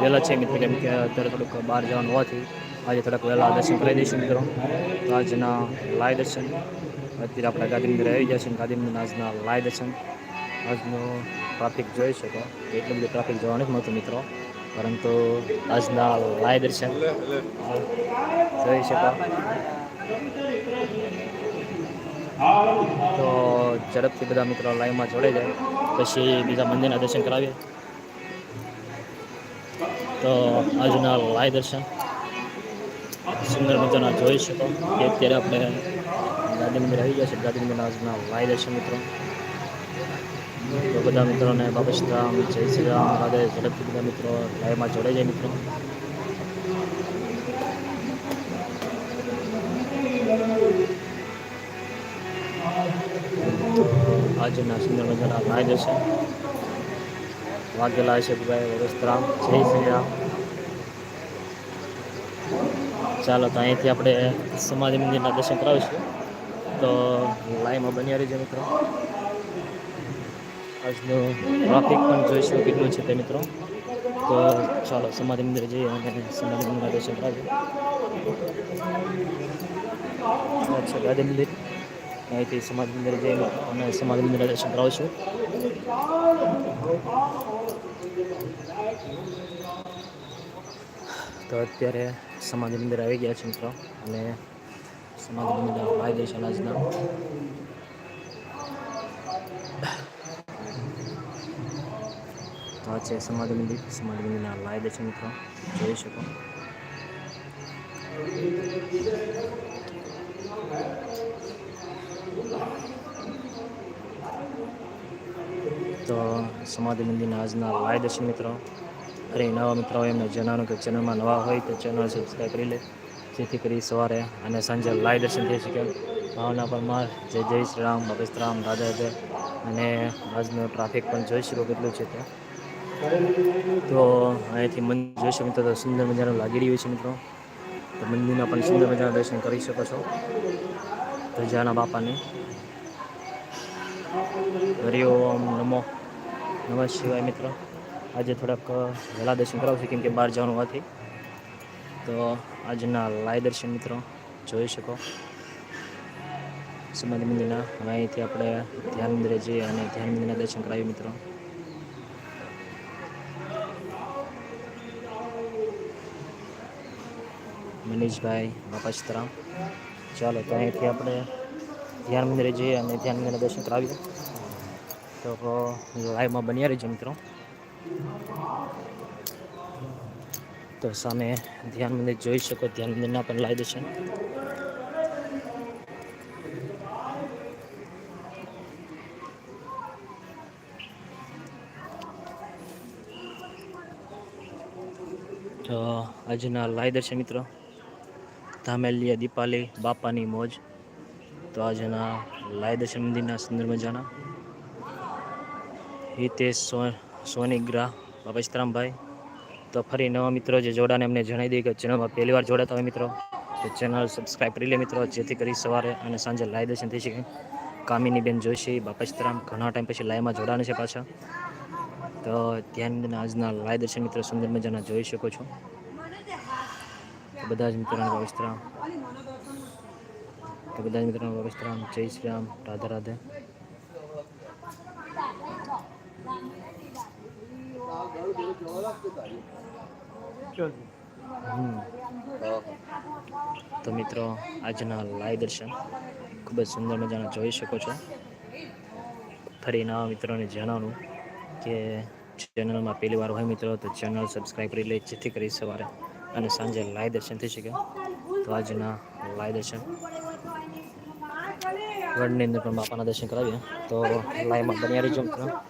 વહેલા છે મિત્રો, કેમ કે અત્યારે થોડુંક બહાર જવાનું હોવાથી આજે થોડાક વહેલા દર્શન કરાવી દઈશું મિત્રો. તો આજના લાય દર્શન. અત્યારે આપણે ગાંધી મંદિર આવી ગયા છે ગાંધી મંદિર આજના લાય દર્શન. આજનો ટ્રાફિક જોઈ શકો. એટલું બધું ટ્રાફિક જોવા નથી મળતું મિત્રો. પરંતુ આજના લાય દર્શન. જોઈ શકો. તો ઝડપથી બધા મિત્રો લાઈવમાં જોડે જાય. પછી બીજા મંદિરના દર્શન કરાવીએ. તો આજના લાય દર્શન. સુંદર મજાના જોઈ શકો. કે અત્યારે આપણે ગાંધી મંદિર આવી ગયા છે ગાંધી મંદિરના આજના લાય દર્શન મિત્રો. તો બધા મિત્રોને બાબા શ્રી રામ, જય શ્રી રામ, રાધે, ઝડપથી બધા મિત્રો લાઈવમાં જોડાઈ જાય મિત્રો. આજના સુંદર મજાના લાય દર્શન. વાઘેલા અશોકભાઈ વરસરામ જય શ્રી રામ. ચાલો, તો અહીંથી આપણે સમાધિ મંદિરના દર્શન કરાવીશું. તો લાઈમાં બની રહીજો મિત્રો. આજનું ટ્રાફિક પણ જોઈશું કેટલું છે તે મિત્રો. તો ચાલો, સમાધિ મંદિર જઈએ અને સમાધિ મંદિરના દર્શન કરાવીએ. અચ્છા ગાંધી મંદિર. અહીંથી સમાધિ મંદિર જઈને અને સમાધિ મંદિરના દર્શન કરાવીશું. તો અત્યારે સમાજ મંદિર આવી ગયા છે મિત્રો. અને સમાજ મંદિર લાય છે આજના તો આ છે સમાજ મંદિર સમાજ મંદિરના લાય છે મિત્રો. જોઈ શકો. તો સમાધિ મંદિરના આજના લાય દર્શન મિત્રો. અરે નવા મિત્રો, એમને જણાવવાનું કે ચેનલમાં નવા હોય તો ચેનલ સબસ્ક્રાઈબ કરી લે. જેથી કરી સવારે અને સાંજે લાય દર્શન થઈ શકે. ભાવના પરમાર જય જય શ્રી રામ ભગત રામ, રાધે અને આજનો ટ્રાફિક પણ જોઈ શકો કેટલું છે ત્યાં. તો અહીંયાથી મંદિર જોઈ શકો તો સુંદર મજાનું લાગી રહ્યું છે મિત્રો. તો મંદિરના પણ સુંદર મજાના દર્શન કરી શકો છો. ધજાના બાપાની. હરિ ઓમ નમો. નમઃ શિવાય મિત્રો. આજે થોડાક વહેલા દર્શન કરાવશું કેમ કે બહાર જવાનું હોવાથી તો આજના લાય દર્શન મિત્રો, જોઈ શકો. સમાધિ મંદિરના, હવે અહીંથી આપણે ધ્યાન મંદિરે જઈએ અને ધ્યાન મંદિરના દર્શન કરાવીએ મિત્રો. મનીષભાઈ, બાપા સીતારામ. ચાલો, તો અહીંથી આપણે ધ્યાન મંદિરે જઈએ અને ધ્યાન મંદિરના દર્શન કરાવીએ. તો લાઈવમાં બન્યા રહીજો મિત્રો. તો સામે ધ્યાન મંદિર જોઈ શકો, ધ્યાન મંદિરના પણ લાવી દર્શન તો આજના લાઈ દર્શન મિત્રો. ધામેલિયા દીપાલી, બાપાની મોજ. તો આજના લાય દર્શન મંદિરના સુંદર મજાના હિતેશ સો સોનીગ્રા બાબા સીતારામભાઈ તો ફરી નવા મિત્રો જે જોડાને એમને જણાવી દઈએ કે ચેનલમાં પહેલી વાર જોડાતા હોય મિત્રો, તો ચેનલ સબસ્ક્રાઈબ કરી લે મિત્રો, જેથી કરી સવારે અને સાંજે લાઈવ દર્શન થઈ શકે. કામિની બેન જોશી બાપા ઘણા ટાઈમ પછી લાઈવમાં જોડાને છે પાછા. તો ધ્યાન આજના લાઈવ દર્શન મિત્રો સુંદર મજાના જોઈ શકો છો. બધા જ મિત્રોને બાબા તો બધા જ મિત્રોને બાબા જય શ્રી રામ, રાધે રાધે. તો મિત્રો, આજના લાઈવ દર્શન ખૂબ જ સુંદર મજાના જોઈ શકો છો. ફરી નવા મિત્રોને જણાવું કે ચેનલમાં પહેલી વાર હોય મિત્રો, તો ચેનલ સબસ્ક્રાઈબ કરી લે, જેથી કરી સવારે અને સાંજે લાઈવ દર્શન થઈ શકે. તો આજના લાઈવ દર્શન વડની અંદર પણ બાપાના દર્શન કરાવીએ. તો લાઈવમાં બન્યા રહીજો મિત્રો.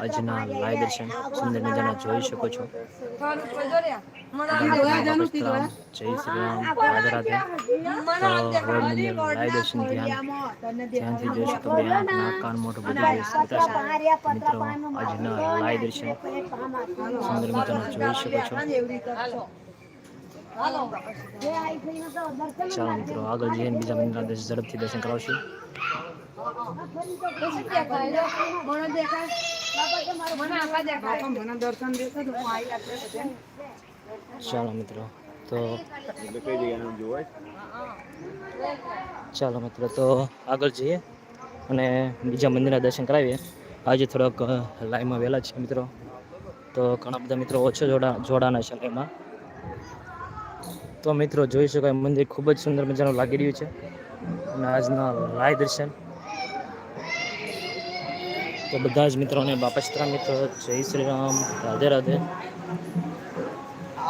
આજના લાઈવ દર્શન સુંદર મજાના જોઈ શકો છો. જય શ્રી રામ રાધે રાધે. લાઈવ દર્શન ધ્યાન. ધ્યાનથી જોઈ શકો બે આંખ નાક કાન મોઢું બધું જોઈ શકતા છો મિત્રો આજના લાઈવ દર્શન સુંદર મજાના જોઈ શકો છો. ચાલો મિત્રો આગળ જઈને બીજા મંદિરના દર્શન ઝડપથી દર્શન કરાવશું. ચાલો મિત્રો, તો ચાલો મિત્રો, તો આગળ જઈએ અને બીજા મંદિરના દર્શન કરાવીએ. આજે થોડોક લાઈનમાં વહેલા છે મિત્રો. તો ઘણા બધા મિત્રો ઓછો જોડા, જોડાના છે લાઈમાં તો મિત્રો, જોઈ શકાય, મંદિર ખૂબ જ સુંદર મજાનું લાગી રહ્યું છે. અને આજના લાય દર્શન તો બધા જ મિત્રોને બાપસ્ત્રા મિત્રો જય શ્રી રામ રાધે રાધે.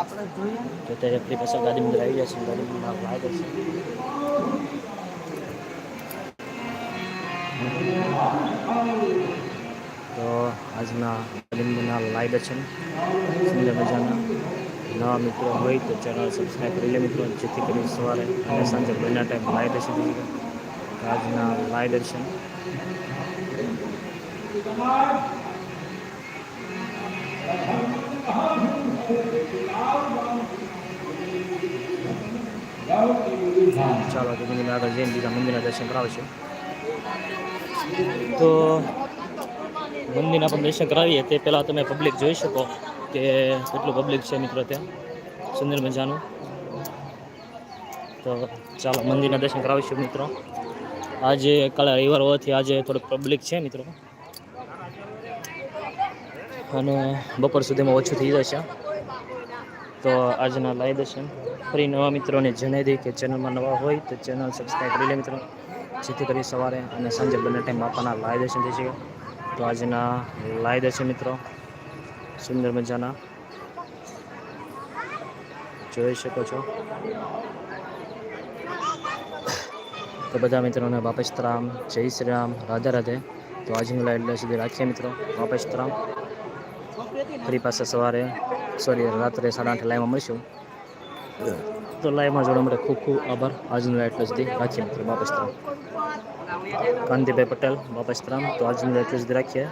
આપણે જોઈએ. તો તે આપણી પાસે ગાડી મંદિર આવી જશે ગાડી મંદિરના લાગે છે. તો આજના ગાડીના લાઈવ દર્શન સુંદર મજાના. નવા મિત્રો હોય તો ચેનલ સબસ્ક્રાઈબ કરી લે મિત્રો જેથી કરી સવારે અને સાંજે બંને ટાઈમ લાઈવ દર્શન આજના લાઈવ દર્શન. ચાલો, તો મંદિર આગળ જઈને બીજા મંદિરના દર્શન કરાવીશું. તો મંદિરના પણ દર્શન કરાવીએ. તે પહેલાં તમે પબ્લિક જોઈ શકો કે કેટલું પબ્લિક છે મિત્રો ત્યાં. સુંદર મજાનું. તો ચાલો, મંદિરના દર્શન કરાવીશું મિત્રો. આજે કાલે રવિવાર હોવાથી આજે થોડુંક પબ્લિક છે મિત્રો. અને બપોર સુધીમાં ઓછું થઈ જશે. તો આજના લાઈવ દર્શન. ફરી નવા મિત્રોને જણાવી દઈએ કે ચેનલમાં નવા હોય તો ચેનલ સબસ્ક્રાઈબ કરી લે મિત્રો. જેથી કરી સવારે અને સાંજે બંને ટાઈમ બાપાના લાઈવ દર્શન થઈ શકે. તો આજના લાઈવ દર્શન મિત્રો. સુંદર મજાના. જોઈ શકો છો. તો બધા મિત્રોને વાપસ્તરામ જય શ્રી રામ, રાધે રાધે. તો આજની લાઈવ સુધી રાખીએ મિત્રો. વાપસ્તરામ ફરી પાસે સવારે સોરી રાત્રે સાડા આઠ લાઈવમાં મળીશું. તો લાઈવમાં જોડવા માટે ખૂબ ખૂબ આભાર. આજનું એટલે સુધી રાખીએ મિત્રો. વાપસ્તરામ કાંતિભાઈ પટેલ વાપસ્તરામ તો આજનું એટલે સુધી રાખીએ.